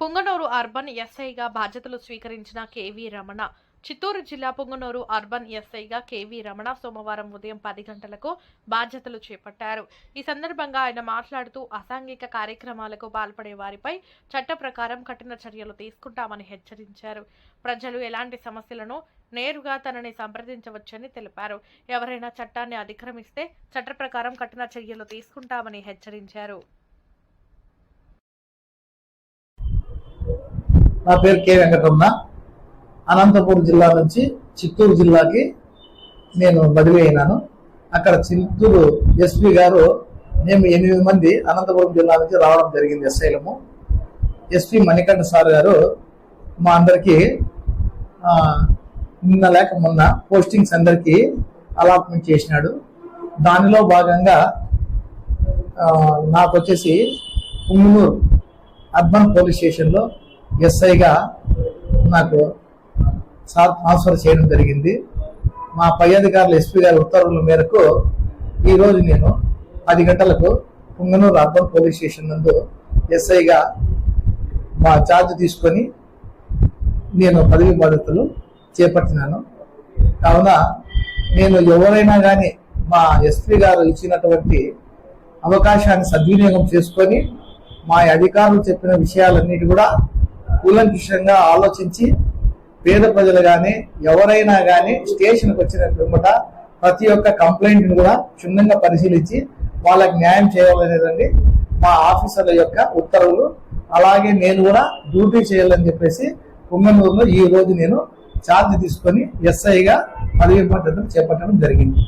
Punganur urban ఎస్ఐగా బాధ్యతలు స్వీకరించిన KV Ramana. Chittoor జిల్లా పుంగనూరు అర్బన్ ఎస్ఐగా కేవీ రమణ సోమవారం ఉదయం పది గంటలకు బాధ్యతలు చేపట్టారు. ఈ సందర్భంగా ఆయన మాట్లాడుతూ అసాంఘిక కార్యక్రమాలకు పాల్పడే వారిపై చట్ట ప్రకారం కఠిన చర్యలు తీసుకుంటామని హెచ్చరించారు. ప్రజలు ఎలాంటి సమస్యలను నేరుగా తనని సంప్రదించవచ్చని తెలిపారు. ఎవరైనా చట్టాన్ని అతిక్రమిస్తే చట్ట ప్రకారం కఠిన చర్యలు తీసుకుంటామని హెచ్చరించారు. నా పేరు కె వెంకటరమణ. అనంతపురం జిల్లా నుంచి చిత్తూరు జిల్లాకి నేను బదిలీ అయినాను. అక్కడ చిత్తూరు ఎస్పీ గారు మేము ఎనిమిది మంది అనంతపురం జిల్లా నుంచి రావడం జరిగింది ఎస్ఐలము. ఎస్పీ మణికంఠ సార్ గారు మా అందరికీ నిన్న లేక మొన్న పోస్టింగ్స్ అందరికీ అలాట్మెంట్ చేసినాడు. దానిలో భాగంగా నాకు వచ్చేసి పుంగనూరు అర్బన్ పోలీస్ స్టేషన్లో ఎస్ఐగా నాకు సార్ ట్రాన్స్ఫర్ చేయడం జరిగింది. మా పై అధికారులు ఎస్పీ గారి ఉత్తర్వుల మేరకు ఈరోజు నేను పది గంటలకు పుంగనూరు అర్బన్ పోలీస్ స్టేషన్ నందు ఎస్ఐగా మా ఛార్జ్ తీసుకొని నేను పదవి బాధ్యతలు చేపట్టినాను. కావున నేను ఎవరైనా కానీ మా ఎస్పీ గారు ఇచ్చినటువంటి అవకాశాన్ని సద్వినియోగం చేసుకొని మా అధికారులు చెప్పిన విషయాలన్నిటి కూడా కూలంకుషంగా ఆలోచించి పేద ప్రజలు కానీ ఎవరైనా కానీ స్టేషన్కి వచ్చిన పిమ్మట ప్రతి ఒక్క కంప్లైంట్ని కూడా క్షుణ్ణంగా పరిశీలించి వాళ్ళకి న్యాయం చేయాలనేదండి మా ఆఫీసర్ల యొక్క ఉత్తర్వులు. అలాగే నేను కూడా డ్యూటీ చేయాలని చెప్పేసి కుంగనూరులో ఈ రోజు నేను ఛార్జ్ తీసుకొని ఎస్ఐగా పదవి బాధ్యతలు చేపట్టడం జరిగింది.